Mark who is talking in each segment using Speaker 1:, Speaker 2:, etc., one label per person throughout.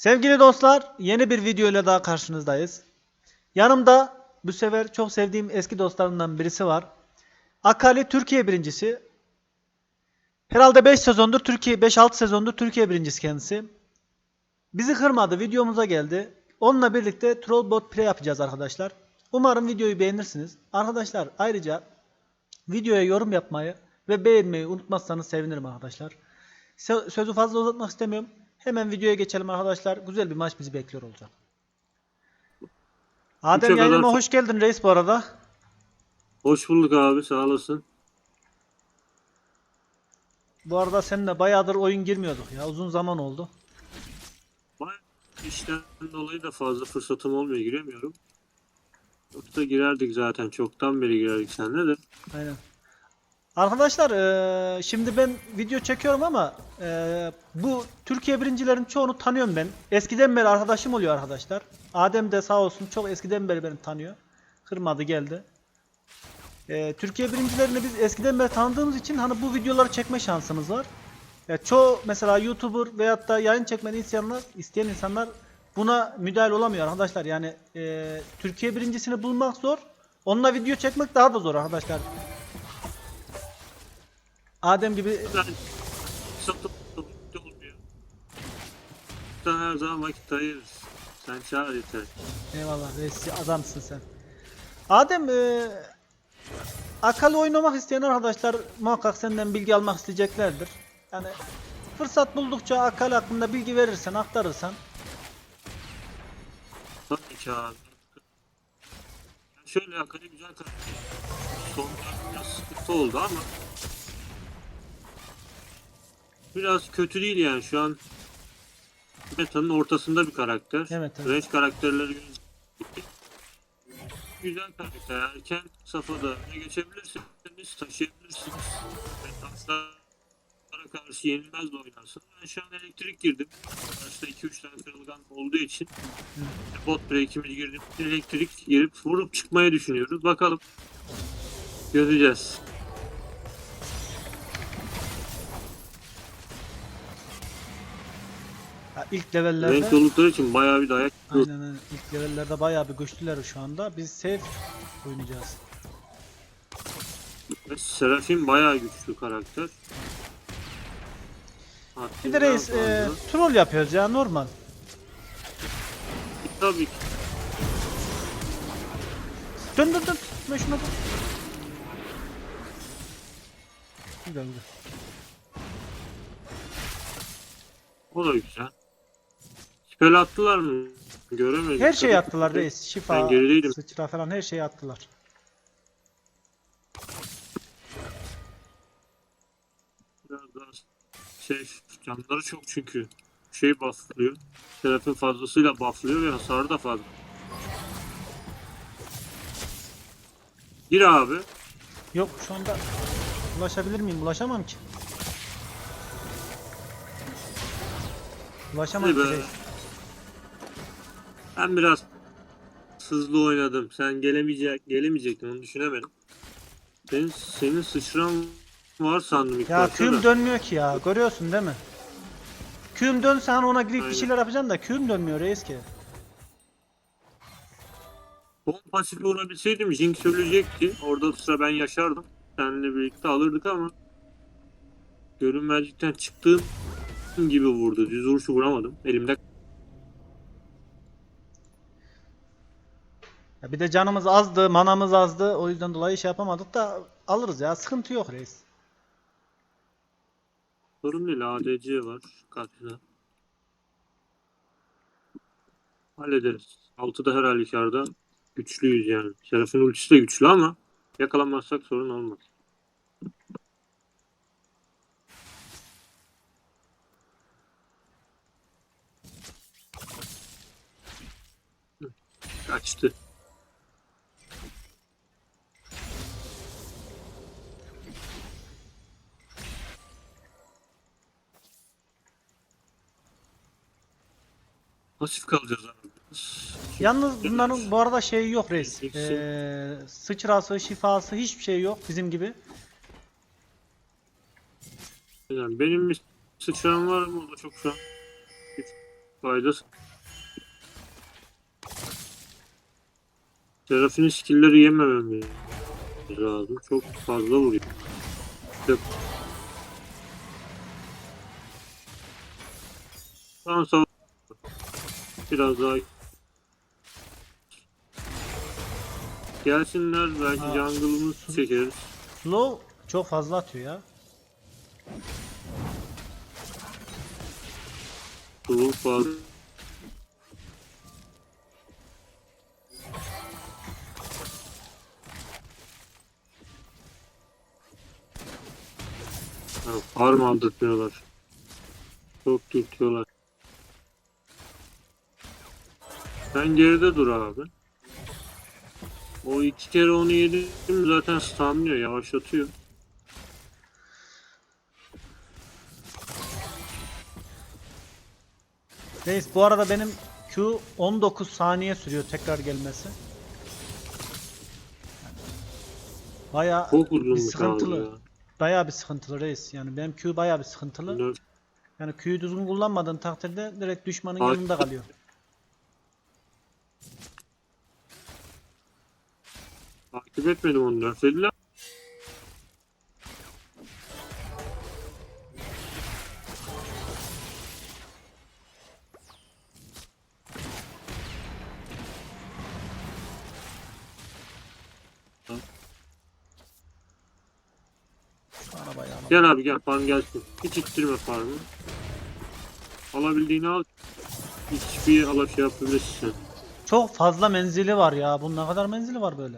Speaker 1: Sevgili dostlar, yeni bir video ile daha karşınızdayız. Yanımda bu sefer çok sevdiğim eski dostlarımdan birisi var. Akali Türkiye birincisi. Herhalde 5 sezondur Türkiye 5-6 sezondur Türkiye birincisi kendisi. Bizi kırmadı, videomuza geldi. Onunla birlikte Trollbot Play yapacağız arkadaşlar. Umarım videoyu beğenirsiniz. Arkadaşlar ayrıca videoya yorum yapmayı ve beğenmeyi unutmazsanız sevinirim arkadaşlar. Sö- Sözü fazla uzatmak istemiyorum. Hemen videoya geçelim arkadaşlar. Güzel bir maç bizi bekliyor olacak. Adem
Speaker 2: Üçe
Speaker 1: yayınıma
Speaker 2: kadar-
Speaker 1: hoş geldin reis bu arada.
Speaker 2: Hoş bulduk abi sağ olasın.
Speaker 1: Bu arada seninle bayağıdır oyun girmiyorduk ya. Uzun zaman oldu.
Speaker 2: Bayağı işten dolayı da fazla fırsatım olmuyor giremiyorum. Yoksa girerdik zaten çoktan beri girerdik seninle de.
Speaker 1: Aynen. Arkadaşlar eee, şimdi ben video çekiyorum ama eee, bu Türkiye birincilerin çoğunu tanıyorum ben. Eskiden beri arkadaşım oluyor arkadaşlar. Adem de sağ olsun çok eskiden beri beni tanıyor. Kırmadı geldi. Eee, Türkiye birincilerini biz eskiden beri tanıdığımız için hani bu videoları çekme şansımız var. Ya çoğu mesela YouTuber veyahut da yayın çekmeni isteyenler, isteyen insanlar buna müdahale olamıyor arkadaşlar. Yani Türkiye birincisini bulmak zor. Onunla video çekmek daha da zor arkadaşlar. Adem gibi
Speaker 2: Ben fırsatım da olmuyor. Sen her zaman vakit ayırırız. Sen çağır yeter.
Speaker 1: eyvallah reis adamsın sen. Adem e, akıllı oynamak isteyen arkadaşlar muhakkak senden bilgi almak isteyeceklerdir. Yani fırsat buldukça akal hakkında bilgi verirsen, aktarırsan
Speaker 2: Tabii ki abi. Ya Şöyle akıllı güzel karakter. Son biraz sıkıntı oldu ama biraz kötü değil yani şu an metanın ortasında bir karakter.
Speaker 1: Evet, evet.
Speaker 2: Range karakterleri güzel karakter. Erken safhada ne geçebilirsiniz, taşıyabilirsiniz. Metanslara karşı yenilmez de oynarsın. Ben şu an elektrik girdim. Karşıda 2-3 tane kırılgan olduğu için bot break'imiz girdim. Elektrik girip vurup çıkmayı düşünüyoruz. Bakalım. Göreceğiz.
Speaker 1: Ya ilk levellerde
Speaker 2: Renk oldukları için bayağı bir dayak
Speaker 1: aynen aynen. ilk levellerde bayağı bir güçlüler şu anda. Biz safe oynayacağız.
Speaker 2: Ve Serafin bayağı güçlü karakter.
Speaker 1: Bir de reis e, troll yapıyoruz ya normal.
Speaker 2: Tabii ki.
Speaker 1: Dön dön dön. Tutma şuna dön. Güzel güzel.
Speaker 2: O da güzel. Spell attılar mı? Göremedim.
Speaker 1: Her şeyi attılar reis. Şifa,
Speaker 2: Ben gerideydim.
Speaker 1: sıçra falan her şeyi attılar.
Speaker 2: Biraz daha şey canları çok çünkü. Şey bufflıyor. Serafin fazlasıyla bufflıyor ve hasarı da fazla. Gir abi.
Speaker 1: Yok şu anda ulaşabilir miyim? Ulaşamam ki. Ulaşamam
Speaker 2: Hadi
Speaker 1: ki
Speaker 2: be.
Speaker 1: reis.
Speaker 2: Ben biraz hızlı oynadım. Sen gelemeyecek, gelemeyecektin onu düşünemedim. Ben senin sıçran var sandım ilk
Speaker 1: Ya
Speaker 2: başta
Speaker 1: Q'm
Speaker 2: da.
Speaker 1: dönmüyor ki ya. Görüyorsun değil mi? Q'm dönse hani ona girip bir
Speaker 2: Aynen.
Speaker 1: şeyler yapacaksın da Q'm dönmüyor reis ki.
Speaker 2: Son pasifi vurabilseydim Jinx ölecekti. Orada sıra ben yaşardım. Seninle birlikte alırdık ama görünmezlikten çıktığım gibi vurdu. Düz vuruşu vuramadım. Elimde
Speaker 1: Ya bir de canımız azdı, manamız azdı. O yüzden dolayı şey yapamadık da alırız ya. Sıkıntı yok reis.
Speaker 2: sorun değil. ADC var karşıda. Hallederiz. 6'da her halükarda güçlüyüz yani. Serafin ultisi de güçlü ama yakalanmazsak sorun olmaz. Kaçtı. Pasif kalacağız abi.
Speaker 1: Yalnız bunların bu arada şeyi yok reis. Ee, sıçrası, şifası hiçbir şey yok bizim gibi.
Speaker 2: Yani benim bir sıçram var ama o da çok şu an faydası. Serafinin skill'leri yememem lazım. Çok fazla vuruyor. Tamam sağ Biraz daha Gelsinler belki
Speaker 1: Ha.
Speaker 2: jungle'ımız çekeriz.
Speaker 1: Slow çok fazla atıyor ya.
Speaker 2: Duru fazla. Farm aldırtmıyorlar. Çok tutuyorlar. Sen geride dur abi. O iki kere onu yedim zaten stunlıyor, yavaşlatıyor.
Speaker 1: Reis bu arada benim Q 19 saniye sürüyor tekrar gelmesi. Baya
Speaker 2: Çok uzun
Speaker 1: bir sıkıntılı.
Speaker 2: ya.
Speaker 1: Baya bir sıkıntılı reis. Yani benim Q baya bir sıkıntılı. Yani Q'yu düzgün kullanmadığın takdirde direkt düşmanın
Speaker 2: Ay.
Speaker 1: yanında kalıyor.
Speaker 2: Takip etmedim onu nerflediler. Gel abi gel farm gelsin. Hiç ittirme farmı. Alabildiğini al. Hiçbir ala şey yapabilirsin.
Speaker 1: Çok fazla menzili var ya. Bunun ne kadar menzili var böyle?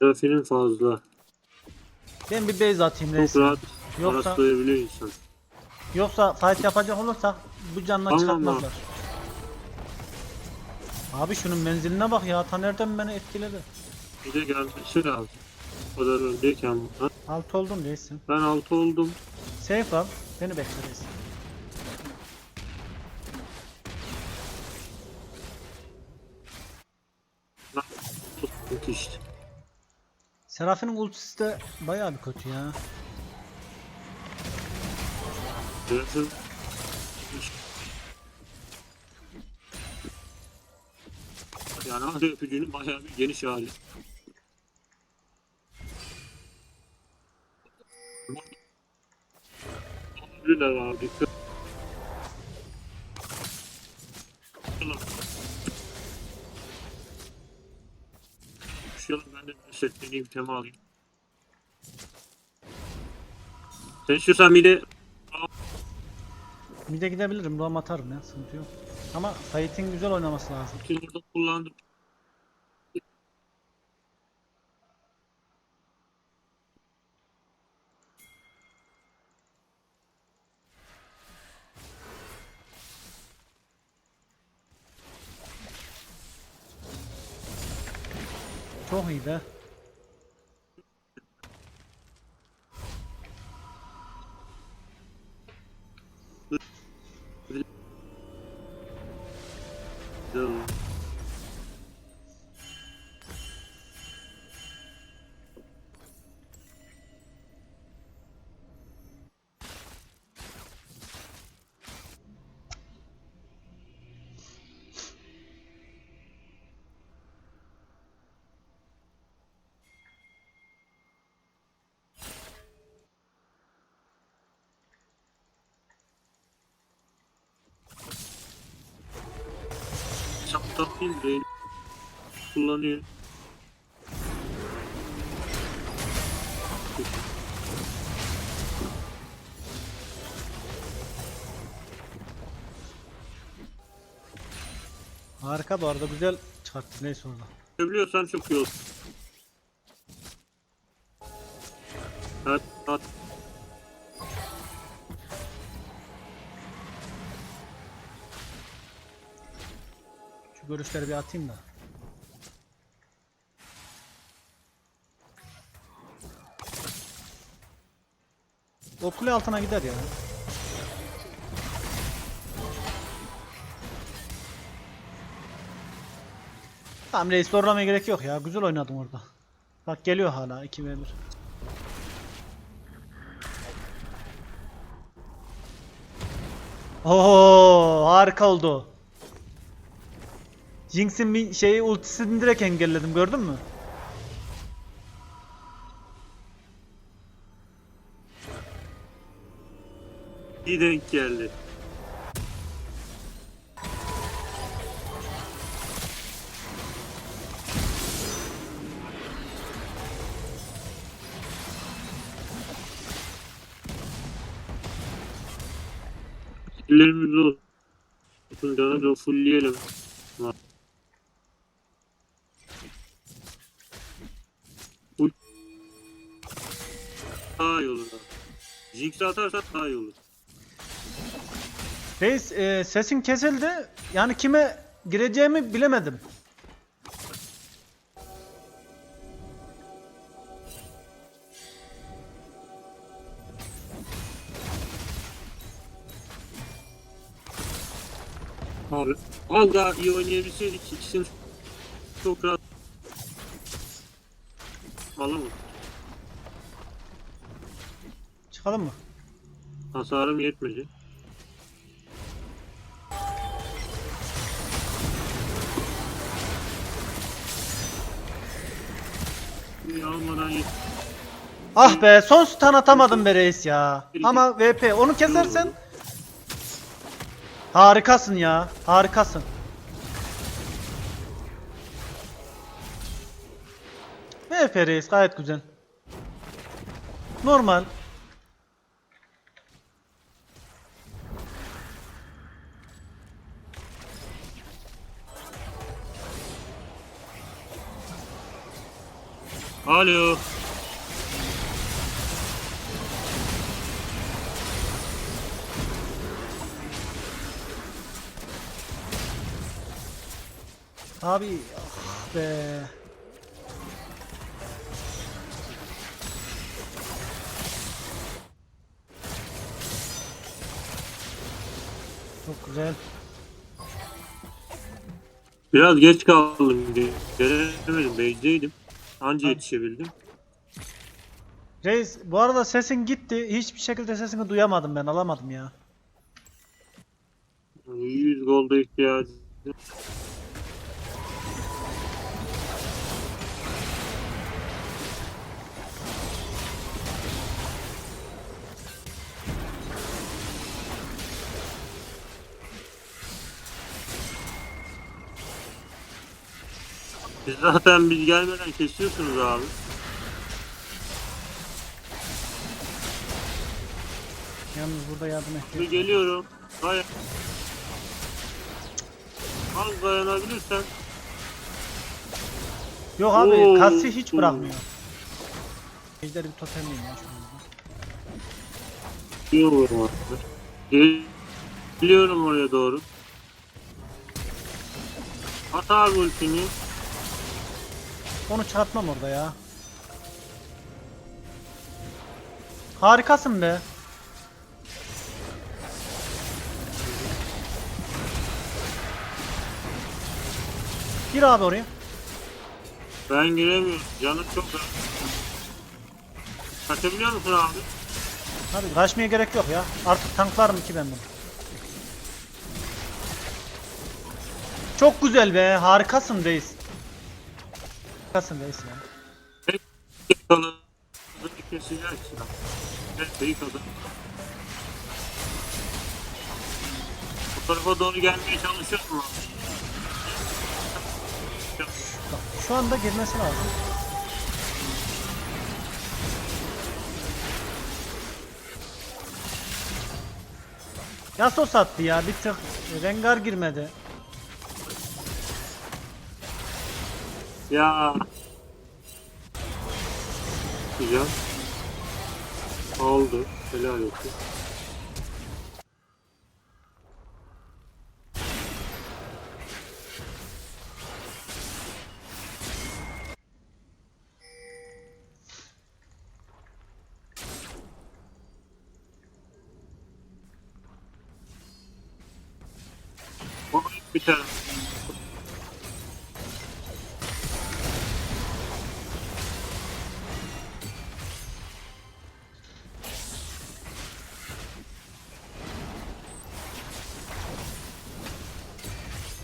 Speaker 2: Trafiğinin fazla.
Speaker 1: Ben bir base atayım
Speaker 2: Çok
Speaker 1: reis.
Speaker 2: rahat
Speaker 1: Yoksa
Speaker 2: araslayabiliyor insan.
Speaker 1: yoksa fight yapacak olursak bu canla
Speaker 2: Tamam
Speaker 1: çıkartmazlar. Abi şunun menziline bak ya. Ta nereden beni etkiledi.
Speaker 2: Bir de gelmesi lazım. O kadar öndeyken bunlar.
Speaker 1: Alt oldun reis sen.
Speaker 2: Ben 6 oldum.
Speaker 1: Safe al. Beni bekle reis. Serafin'in ultisi de bayağı bir kötü ya.
Speaker 2: Yani hali öpücüğünün bayağı bir geniş hali. Olabilirler abi dikkat. Setleneyim tema alayım. Sen istiyorsan bir de
Speaker 1: Mid'e gidebilirim. Roam atarım ya. Sıkıntı yok. Ama fight'in güzel oynaması lazım.
Speaker 2: Şimdi burada kullandım.
Speaker 1: Çok iyi be.
Speaker 2: Çaptan değil de kullanıyor.
Speaker 1: Harika bu arada. Güzel çıkarttı. Neyse orada.
Speaker 2: Biliyorsan çok iyi olur. Evet, at.
Speaker 1: Görüşleri bir atayım da. O kule altına gider ya. Tamam reis zorlamaya gerek yok ya. Güzel oynadın orada. Bak geliyor hala 2v1. Oo harika oldu. Jinx'in bir şeyi ultisini direkt engelledim gördün mü?
Speaker 2: İyi denk geldi. Ellerimiz olsun canı da fullleyelim. Daha iyi olur. Jinx atarsak daha iyi olur.
Speaker 1: Reis e, sesin kesildi. Yani kime gireceğimi bilemedim.
Speaker 2: Abi az daha iyi oynayabilseydik ikisini çok rahat Alamam.
Speaker 1: Çıkalım mı?
Speaker 2: Hasarım yetmedi. Almadan yet.
Speaker 1: Ah be son stun atamadım be reis ya. Ama VP onu kesersen harikasın ya. Harikasın. VP reis gayet güzel. Normal.
Speaker 2: Alo.
Speaker 1: Abi ah be. Çok güzel.
Speaker 2: Biraz geç kaldım. Gelemedim. Base'deydim. Anca yetişebildim.
Speaker 1: Reis bu arada sesin gitti. Hiçbir şekilde sesini duyamadım ben. Alamadım ya.
Speaker 2: 100 golda ihtiyacım. Siz zaten biz gelmeden kesiyorsunuz abi.
Speaker 1: Yalnız burada yardım ihtiyacım.
Speaker 2: geliyorum. Dayan. Az dayanabilirsen.
Speaker 1: Yok abi
Speaker 2: Oo.
Speaker 1: kassi hiç bırakmıyor. Ejder bir totemliyim ya şu anda.
Speaker 2: Geliyorum abi. Gel- Geliyorum oraya doğru. At abi ultini.
Speaker 1: Onu çıkartmam orada ya. Harikasın be. Gir abi oraya.
Speaker 2: Ben giremiyorum. Canım çok az. Kaçabiliyor musun abi?
Speaker 1: Abi kaçmaya gerek yok ya. Artık tanklarım ki ben bunu. Çok güzel be. Harikasın reis. Harikasın reis ya.
Speaker 2: Bu tarafa doğru gelmeye çalışıyor mu?
Speaker 1: Şu anda girmesi lazım. Yasuo sattı ya bir tık Rengar girmedi.
Speaker 2: Ya. Güzel. Oldu. Helal olsun.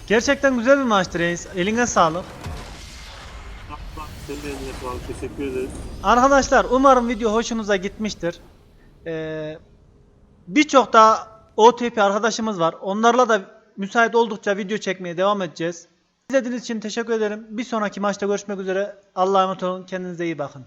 Speaker 1: Gerçekten güzel bir maçtı reis. Eline sağlık.
Speaker 2: Senin de eline sağlık. Teşekkür ederiz.
Speaker 1: Arkadaşlar umarım video hoşunuza gitmiştir. Ee, Birçok daha OTP arkadaşımız var. Onlarla da müsait oldukça video çekmeye devam edeceğiz. İzlediğiniz için teşekkür ederim. Bir sonraki maçta görüşmek üzere. Allah'a emanet olun. Kendinize iyi bakın.